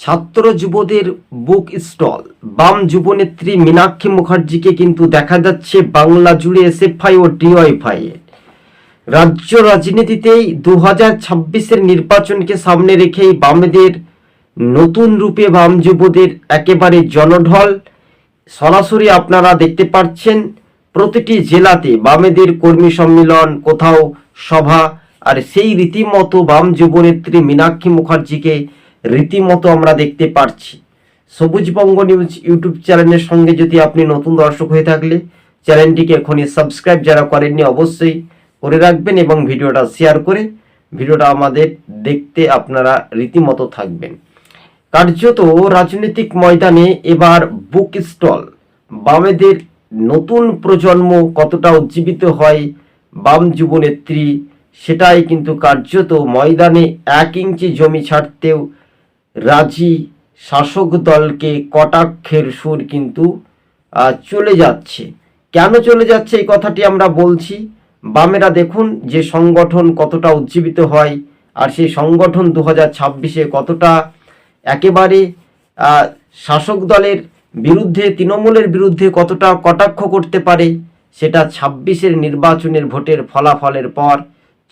ছাত্র যুবদের book stall. বাম যুবনেত্রী মীনাক্ষী মুখার্জিকে কিন্তু দেখা যাচ্ছে বাংলা জুড়ে এসএফআই ও ডিওয়াইফাই এর রাজ্য রাজনীতিতেই দু হাজার ছাব্বিশের নির্বাচনকে সামনে রেখেই বামেদের নতুন রূপে বাম যুবদের একেবারে জনঢল সরাসরি আপনারা দেখতে পাচ্ছেন, প্রতিটি জেলাতে বামেদের কর্মী সম্মেলন, কোথাও সভা, আর সেই রীতিমতো বাম যুবনেত্রী মীনাক্ষী মুখার্জিকে রীতিমতো আমরা দেখতে পাচ্ছি সবুজবঙ্গ নিউজ ইউটিউব চ্যানেলের সঙ্গে যদি আপনি নতুন দর্শক হয়ে থাকলে, চ্যানেলটিকে এখনই সাবস্ক্রাইব যারা করেননি অবশ্যই করে রাখবেন এবং ভিডিওটা শেয়ার করে ভিডিওটা আমাদের দেখতে আপনারা রীতিমতো থাকবেন। কার্যত রাজনৈতিক ময়দানে এবার বুক স্টল বামেদের নতুন প্রজন্ম কতটা উজ্জীবিত হয় বাম যুবনেত্রী, সেটাই কিন্তু কার্যত ময়দানে এক ইঞ্চি জমি ছাড়তেও রাজি শাসক দলকে কটাক্ষের সুর কিন্তু চলে যাচ্ছে। কেন চলে যাচ্ছে এই কথাটি আমরা বলছি? বামেরা দেখুন যে সংগঠন কতটা উজ্জীবিত হয় আর সেই সংগঠন দু হাজার ছাব্বিশে কতটা একেবারে শাসক দলের বিরুদ্ধে, তৃণমূলের বিরুদ্ধে কতটা কটাক্ষ করতে পারে, সেটা ছাব্বিশের নির্বাচনের ভোটের ফলাফলের পর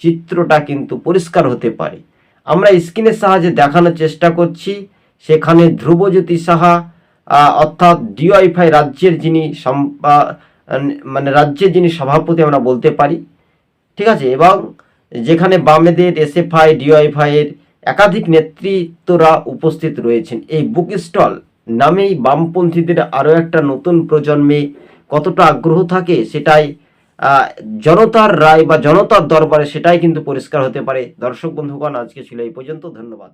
চিত্রটা কিন্তু পরিষ্কার হতে পারে। আমরা স্ক্রিনের সাহায্যে দেখানোর চেষ্টা করছি। সেখানে ধ্রুবজ্যোতি সাহা অর্থাৎ ডিওয়াইফাই রাজ্যের যিনি মানে রাজ্যের যিনি সভাপতি আমরা বলতে পারি। ঠিক আছে? এবং যেখানে বামেদের এসএফআই ডিওয়াইফাই এর একাধিক নেতৃত্বরা উপস্থিত রয়েছেন। এই বুক স্টল নামেই বামপন্থীদের আরও একটা নতুন প্রজন্মে কতটা আগ্রহ থাকে সেটাই জনতার রায় বা জনতার দরবারে সেটাই কিন্তু পরিষ্কার হতে পারে। দর্শক বন্ধুগণ, আজকে ছিল এই পর্যন্ত। ধন্যবাদ।